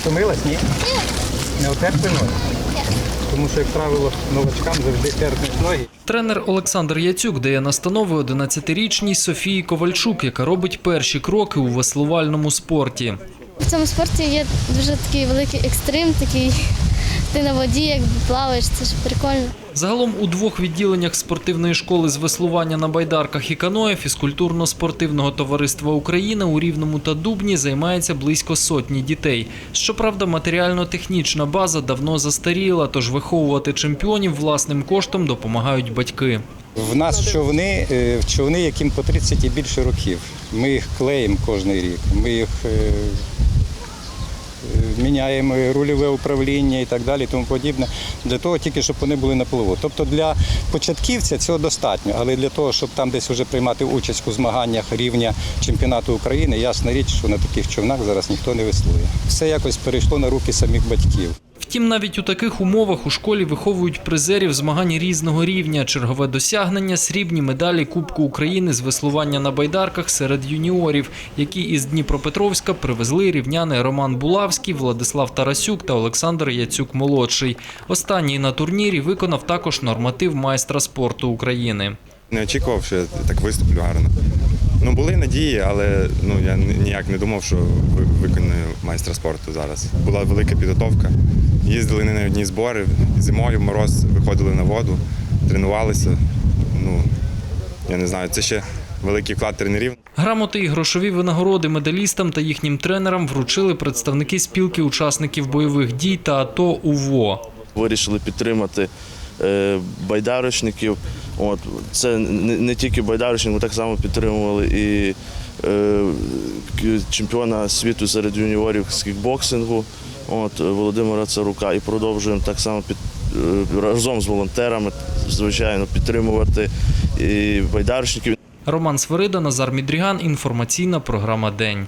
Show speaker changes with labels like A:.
A: Втомилась, ні? Не отерпи ноги? Тому що, як правило, новачкам завжди терпнуть ноги.
B: Тренер Олександр Яцюк дає настанови 11-річній Софії Ковальчук, яка робить перші кроки у веслувальному спорті.
C: У цьому спорті є дуже такий великий екстрим, такий ти на воді, якби плаваєш, це ж прикольно.
B: Загалом у двох відділеннях спортивної школи з веслування на байдарках і каное фізкультурно-спортивного товариства України у Рівному та Дубні займається близько сотні дітей. Щоправда, матеріально-технічна база давно застаріла, тож виховувати чемпіонів власним коштом допомагають батьки.
A: В нас човни, е, човни, яким по 30 і більше років. Ми їх клеїмо кожен рік. Ми їх е, міняємо рульове управління і так далі, тому подібне, для того тільки, щоб вони були на плаву. Тобто для початківця цього достатньо, але для того, щоб там десь вже приймати участь у змаганнях рівня чемпіонату України, ясна річ, що на таких човнах зараз ніхто не веслує. Все якось перейшло на руки самих батьків.
B: Втім, навіть у таких умовах у школі виховують призерів змагань різного рівня. Чергове досягнення срібні медалі Кубку України з веслування на байдарках серед юніорів, які із Дніпропетровська привезли рівняни Роман Булавський, Владислав Тарасюк та Олександр Яцюк молодший. Останній на турнірі виконав також норматив майстра спорту України.
D: Не очікував, що я так виступлю гарно. Ну, були надії, але ну, я ніяк не думав, що ви- виконую майстра спорту зараз. Була велика підготовка. Їздили не на одні збори. Зимою в мороз виходили на воду, тренувалися. Ну, я не знаю, це ще великий вклад тренерів.
B: Грамоти і грошові винагороди медалістам та їхнім тренерам вручили представники спілки учасників бойових дій та АТО УВО.
E: вирішили підтримати е, байдарочників. От, це не, не тільки байдарочник, ми так само підтримували і чемпіона світу серед юніорів з кікбоксингу от, Володимира Царука. І продовжуємо так само під, е, разом з волонтерами, звичайно, підтримувати і байдарочників.
B: Роман Свирида, Назар Мідріган. Інформаційна програма День.